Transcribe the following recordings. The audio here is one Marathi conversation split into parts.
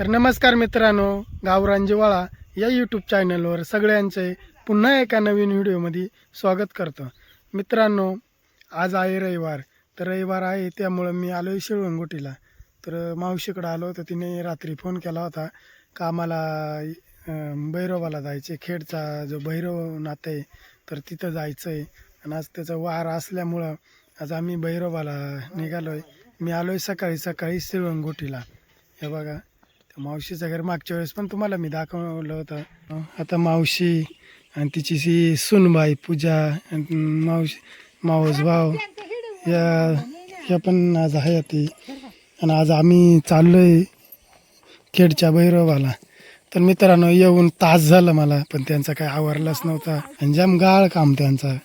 तर नमस्कार मित्रांनो गावरान जिवाळा या यूट्यूब चॅनलवर सगळ्यांचे पुन्हा एका नवीन व्हिडिओमध्ये स्वागत करतो. मित्रांनो आज आहे रविवार तर रविवार आहे त्यामुळं मी आलो आहे शिळवंगोटीला तर मावशीकडं आलो तर तिने रात्री फोन केला होता. का आम्हाला भैरवाला जायचे खेडचा जो भैरव नात आहे तर तिथं जायचं आहे आणि आज त्याचा वार असल्यामुळं आज आम्ही भैरवाला निघालो आहे मी आलो आहे सकाळी सकाळी शिळवंगोटीला हे बघा मावशीचं घर मागच्या वेळेस पण तुम्हाला मी दाखवलं होतं. आता मावशी आणि तिची सी सुनबाई पूजा आणि मावशी मावस भाव या या पण आज आहे ती. आणि आज आम्ही चाललोय खेडच्या भैरवाला. तर मित्रांनो येऊन तास झालं मला पण त्यांचा काही आवरलाच नव्हता. आणि जाम गाळ काम त्यांचा.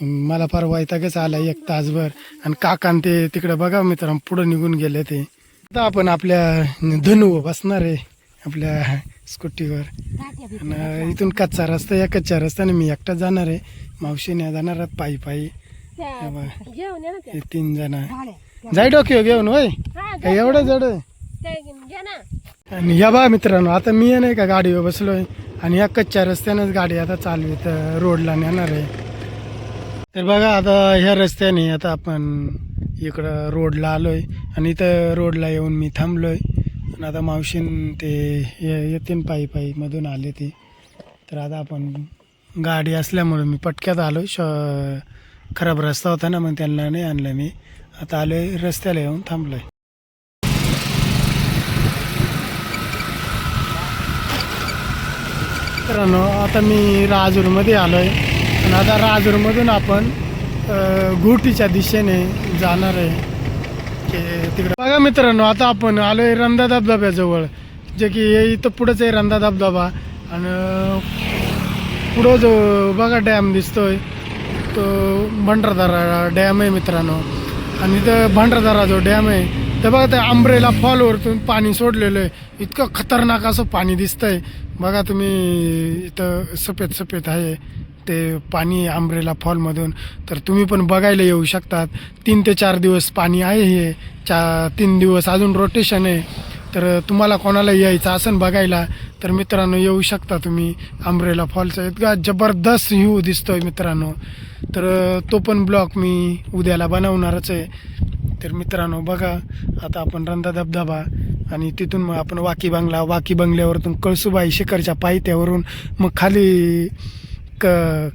मला फार वैतागच आला एक तासभर. आणि काकान ते तिकडे बघा मित्रांनो पुढं निघून गेले ते. आता आपण आपल्या धनुवर बसणार आहे आपल्या स्कूटीवर. आणि इथून कच्चा रस्ता या कच्च्या रस्त्याने मी एकटा जाणार आहे. मावशीने जाणार आहेत पायी पायी. तीन जण जाय डोक्यो घेऊन होय? काय एवढं जड आणि या बा मित्रांनो आता मी नाही का गाडीवर बसलोय. आणि या कच्च्या रस्त्यानेच गाडी आता चालवीत रोडला नेणार आहे. तर बघा आता ह्या रस्त्याने आता आपण इकडं रोडला आलो आहे आणि इथं रोडला येऊन मी थांबलो आहे आणि आता मावशीन ते ये- येतीन पायी पायी मधून आले ते. तर आता आपण गाडी असल्यामुळे मी पटक्यात आलो श खराब रस्ता होता ना मग त्यांना नाही आणलं मी. आता आलो आहे रस्त्याला येऊन थांबलो आहे मित्रांनो आता मी राजूरमध्ये आलो आहे आणि आता राजूरमधून आपण घोटीच्या दिशेने जाणार आहे. तिकडे. बघा मित्रांनो आता आपण आलो आहे रंधा धबधब्याजवळ जे की हे इथं पुढंच आहे रंधा धबधबा. आणि पुढं जो बघा डॅम दिसतोय. तो भंडारदारा डॅम आहे मित्रांनो. आणि इथं भंडारदारा जो डॅम आहे तर बघा त्या आंब्रेला फॉलवरतून पाणी सोडलेलं आहे. इतकं खतरनाक असं पाणी दिसतंय. बघा तुम्ही इथं सफेद सफेद आहे. ते पाणी आंब्रेला फॉलमधून तर तुम्ही पण बघायला येऊ शकतात. तीन ते चार दिवस पाणी आहे हे. चा तीन दिवस अजून रोटेशन आहे. तर तुम्हाला कोणाला यायचं असं बघायला तर मित्रांनो येऊ शकता तुम्ही. आंब्रेला फॉलचा इतका जबरदस्त व्ह्यू दिसतोय मित्रांनो. तर तो पण ब्लॉक मी उद्याला बनवणारच आहे. तर मित्रांनो बघा आता आपण रंधा धबधबा आणि तिथून मग आपण वाकी बंगला वाकी बंगल्यावरतून कळसुबाई शिखरच्या पायथ्यावरून मग खाली क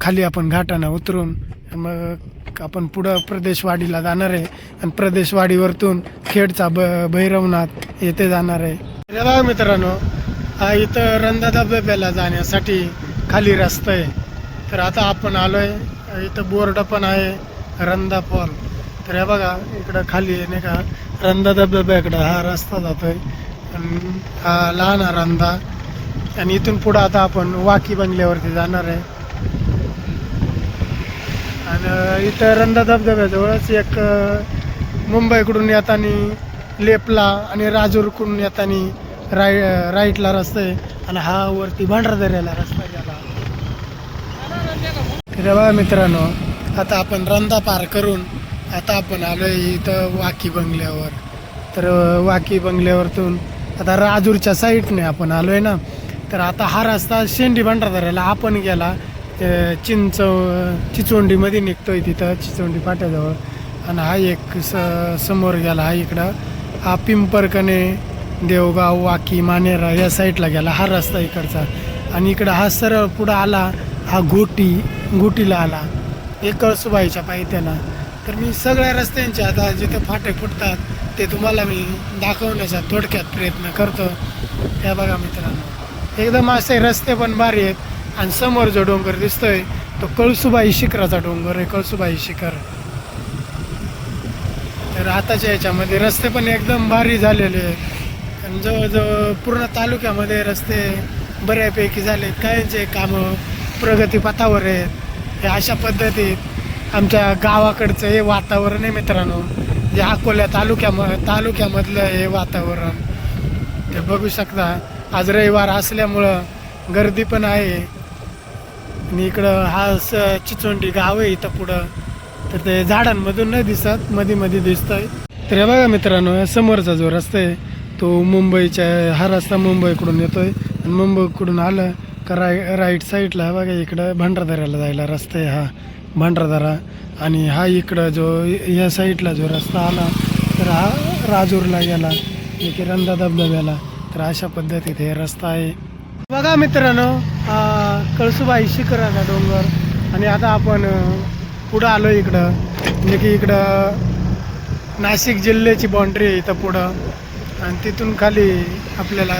खाली आपण घाटानं उतरून मग आपण पुढं प्रदेशवाडीला जाणार आहे आणि प्रदेशवाडीवरतून खेडचा ब भैरवनाथ येथे जाणार आहे. बघा मित्रांनो हा इथं रंधा धबधब्याला जाण्यासाठी खाली रस्ता आहे. तर आता आपण आलो आहे इथं बोर्ड पण आहे रंधा फॉल. तर हे बघा इकडं खाली आहे नाही का? रंधा धबधब्याकडं हा रस्ता जातोय. आहे हा लहान रंधा. आणि इथून पुढं आता आपण वाकी बंगल्यावरती जाणार आहे. आणि इथं रंधा धबधब्याजवळच एक मुंबईकडून येताना लेपला आणि राजूरकडून येताना राय राईटला रस्ता आहे आणि हा वरती भांडारदऱ्याला रस्ता गेला तर बघा मित्रांनो आता आपण रंधा पार करून आता आपण आलो आहे इथं वाकी बंगल्यावर. तर वाकी बंगल्यावरतून आता राजूरच्या साईडने आपण आलो आहे ना. तर आता हा रस्ता शेंडी भांडारदऱ्याला आपण गेला. ते चिंच चिचोंडीमध्ये निघतोय तिथं चिचोंडी फाट्याजवळ. आणि हा एक स समोर गेला हा इकडं. हा पिंपरकणे देवगाव वाकी मानेरा या साईडला गेला हा रस्ता इकडचा. आणि इकडं हा सरळ पुढं आला हा गोटी गोटीला आला. एक कळसुबाईच्या पायथ्याला तर मी सगळ्या रस्त्यांचे आता जिथे फाटे फुटतात ते तुम्हाला मी दाखवण्याचा थोडक्यात प्रयत्न करतो. त्या बघा मित्रांनो. एकदम असे रस्ते पण भारी आहेत. आणि समोर जो डोंगर दिसतोय तो कळसुबाई शिखराचा डोंगर आहे कळसुबाई शिखर. तर आताच्या याच्यामध्ये रस्ते पण एकदम भारी झालेले आहेत. आणि जवळजवळ पूर्ण तालुक्यामध्ये रस्ते बऱ्यापैकी झाले कायचे कामं प्रगतीपथावर आहेत हे अशा पद्धतीत आमच्या गावाकडचं हे वातावरण आहे मित्रांनो. जे अकोल्या तालुक्याम तालुक्यामधलं हे वातावरण. ते बघू शकता आज रविवार असल्यामुळं गर्दी पण आहे. आणि इकडं हा स चिचोंडी गाव आहे इथं पुढं. तर ते झाडांमधून नाही दिसत मध्ये मध्ये दिसतंय. तर हे बघा मित्रांनो या समोरचा जो रस्ता आहे तो मुंबईच्या हा रस्ता मुंबईकडून येतोय. आणि मुंबईकडून आलं का राय राईट साईडला बघा इकडं भंडारदऱ्याला जायला रस्ता आहे हा भंडारदरा. आणि हा इकडं जो या साईडला जो रस्ता आला तर हा राजूरला गेला एक रंधा धबधब्याला तर अशा पद्धतीत हे रस्ता आहे. बघा मित्रांनो हा कळसुबाई शिखराचा डोंगर आणि आता आपण पुढं आलो इकडं. म्हणजे की इकडं नाशिक जिल्ह्याची बाउंड्री आहे इथं पुढं. आणि तिथून खाली आपल्याला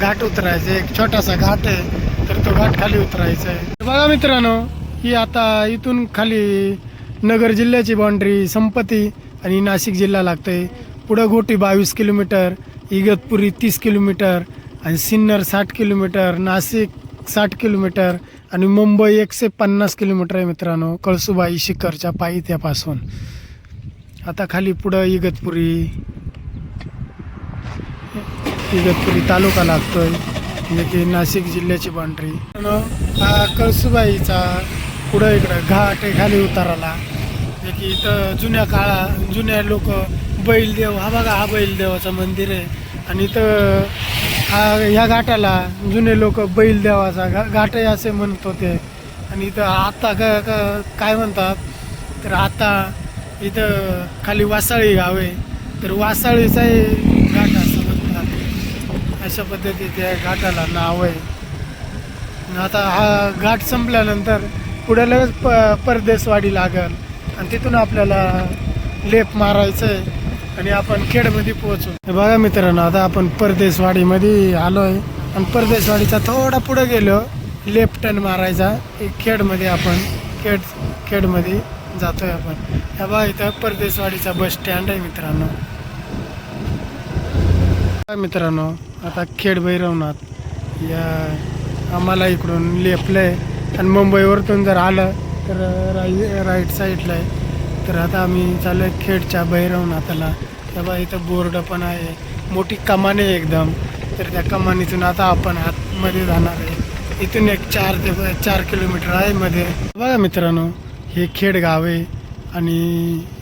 घाट उतरायचं एक छोटासा घाट आहे तर तो घाट खाली उतरायचा आहे. बघा मित्रांनो ही आता इथून खाली नगर जिल्ह्याची बाउंड्री संपत्ती आणि नाशिक जिल्हा लागते पुढं गोटी बावीस किलोमीटर इगतपुरी तीस किलोमीटर आणि सिन्नर साठ किलोमीटर नाशिक साठ किलोमीटर आणि मुंबई एकशे पन्नास किलोमीटर आहे मित्रांनो कळसुबाई शिखरच्या पायथ्यापासून. आता खाली पुढं इगतपुरी. इगतपुरी तालुका लागतोय म्हणजे की नाशिक जिल्ह्याची बाउंड्री हा कळसुबाईचा पुढं इकडं घाट आहे खाली उताराला. म्हणजे की इथं जुन्या काळा जुन्या लोक बैलदेव हा बघा हा बैलदेवाचं मंदिर आहे. आणि इथं हा ह्या घाटाला जुने लोक बैलदेवाचा घा घाट असे म्हणत होते. आणि इथं आता क काय म्हणतात? तर आता इथं खाली वासाळी गाव आहे. तर वासाळीचाही घाट असं म्हणतात. अशा पद्धतीत या घाटाला नाव आहे. आता हा घाट संपल्यानंतर पुढे लगेच प परदेशवाडी लागल. आणि तिथून आपल्याला लेप मारायचं आहे. आणि आपण खेडमध्ये पोहोचू. बघा मित्रांनो आता आपण परदेशवाडीमध्ये आलो आहे आणि परदेशवाडीचा थोडा पुढे गेलो लेफ्ट टर्न मारायचा. एक खेडमध्ये आपण खेड खेडमध्ये जातोय आपण. ह्या बघा इथं परदेशवाडीचा बस स्टँड आहे मित्रांनो. मित्रांनो आता खेड भैरवनाथ. या आम्हाला इकडून लेपलं आहे. आणि मुंबईवरतून जर आलं तर राई राईट साईडला आहे. तर आता आम्ही चालू आहे खेडच्या भैरवनाथाला. बा इथं बोर्ड पण आहे. मोठी कमान आहे एकदम. तर त्या कमानीतून आता आपण आतमध्ये जाणार आहे. इथून एक चार ते चार किलोमीटर आहे मध्ये. बघा मित्रांनो हे खेडगाव आहे आणि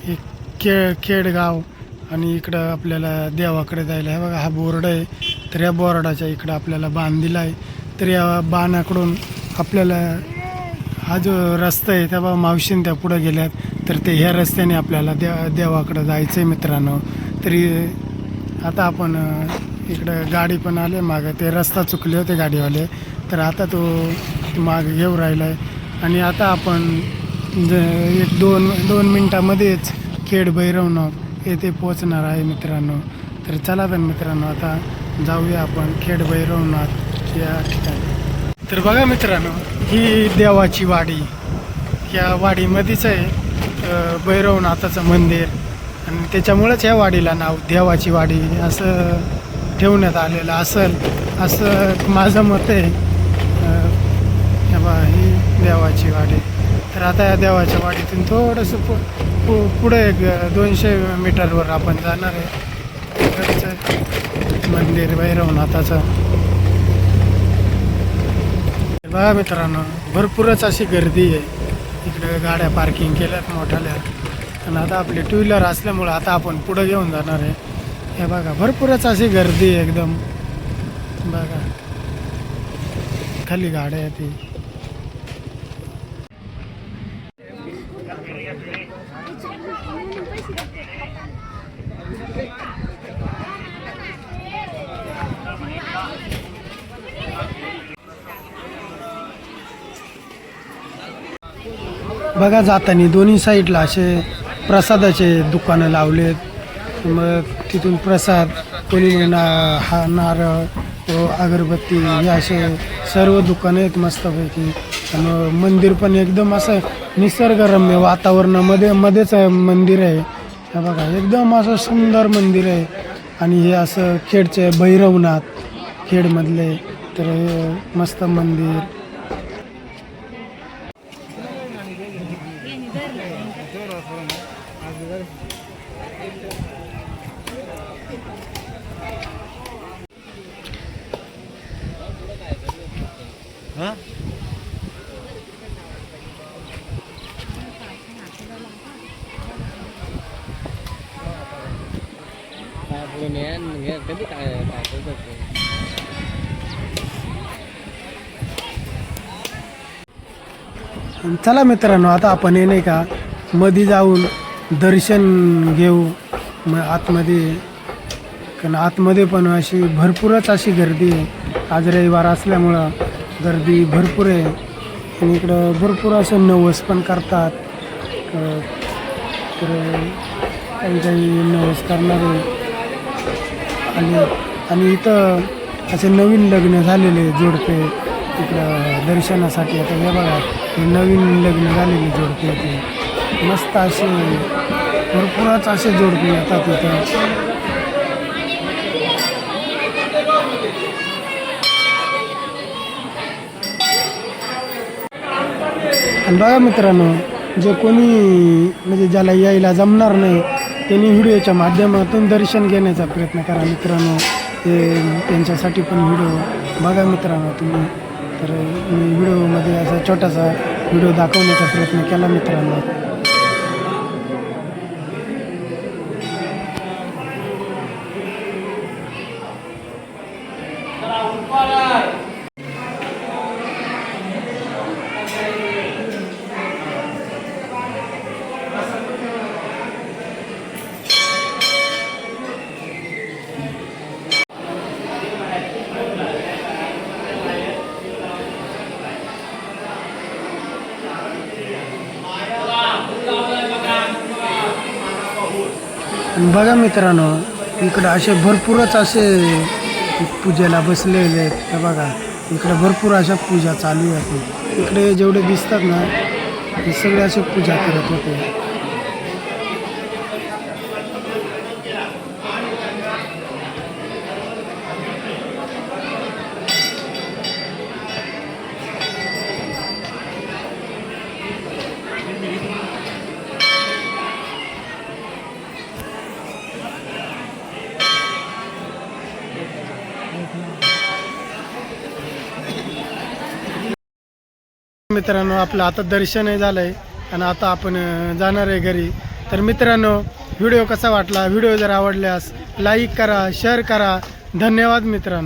हे खेळ खेडगाव आणि इकडं आपल्याला देवाकडे जायला आहे. बघा हा बोर्ड आहे. तर या बोर्डाच्या इकडं आपल्याला बाण दिला आहे तर या बाणाकडून आपल्याला हा जो रस्ता आहे त्या बा मावशीन त्या पुढं गेल्यात. तर ते ह्या रस्त्याने आपल्याला देव देवाकडं जायचं आहे मित्रांनो. तरी आता आपण इकडं गाडी पण आले मागं. ते रस्ता चुकले होते गाडीवाले. तर आता तो मागं घेऊ राहिला आहे आणि आता आपण ज एक दोन दोन मिनटामध्येच खेड भैरवनाथ येथे पोचणार आहे मित्रांनो. तर चला तर मित्रांनो आता जाऊया आपण खेड भैरवनाथ या ठिकाणी. तर बघा मित्रांनो ही देवाची वाडी. या वाडीमध्येच आहे भैरवनाथाचं मंदिर. आणि त्याच्यामुळंच ह्या वाडीला नाव देवाची वाडी असं ठेवण्यात आलेलं असेल असं माझं मत आहे. अ, ही देवाची वाडी. तर आता या देवाच्या वाडीतून थोडंसं पु पु पुढे एक दोनशे मीटरवर आपण जाणार आहे. मंदिर भैरवनाथाचं. बघा मित्रांनो भरपूरच अशी गर्दी आहे. इकडे गाड्या पार्किंग केल्यात मोठ्याल्या आणि आता आपली टू व्हीलर असल्यामुळं आता आपण पुढं घेऊन जाणार आहे. हे बघा भरपूरच अशी गर्दी आहे एकदम. बघा. खाली गाड्या आहे ती बघा जाताना दोन्ही साईडला असे प्रसादाचे दुकानं लावलेत. मग तिथून प्रसाद कोणी ना हा नारळ अगरबत्ती हे असे सर्व दुकानं आहेत मस्तपैकी. आणि मंदिर पण एकदम असं निसर्गरम्य वातावरणामध्ये मध्येच मंदिर आहे. हे बघा एकदम असं सुंदर मंदिर आहे. आणि हे असं खेडचे भैरवनाथ खेडमधले तर मस्त मंदिर. चला मित्रांनो आता आपण हे नाही का मधी जाऊन दर्शन घेऊ. मग आतमध्ये कारण आतमध्ये पण अशी भरपूरच अशी गर्दी आहे. आज रविवार असल्यामुळं गर्दी भरपूर आहे. आणि इकडं भरपूर असं नवस पण करतात. तर काही काही नवस करणारे आणि आणि इथं असे नवीन लग्न झालेले जोडपे. इकडं दर्शनासाठी आता हे बघा हे नवीन लग्न झालेले जोडपे इथे मस्त असे भरपूरच असे जोडपे येतात इथं. आणि बघा मित्रांनो जे कोणी म्हणजे ज्याला यायला जमणार नाही त्यांनी व्हिडिओच्या माध्यमातून दर्शन घेण्याचा प्रयत्न करा मित्रांनो. ते त्यांच्यासाठी पण व्हिडिओ बघा मित्रांनो तुम्ही. तर मी व्हिडिओमध्ये असा छोटासा व्हिडिओ दाखवण्याचा प्रयत्न केला मित्रांनो. बघा मित्रांनो इकडं असे भरपूरच असे पूजेला बसलेले आहेत. हे बघा इकडं भरपूर अशा पूजा चालू आहेत. इकडे जेवढे दिसतात ना ते सगळे असे पूजा करत होते. मित्रांनो आपलं आता दर्शनही झालं आहे आणि आता आपण जाणार आहे घरी. तर मित्रांनो व्हिडिओ कसा वाटला? व्हिडिओ जर आवडल्यास लाईक करा शेअर करा. धन्यवाद मित्रांनो.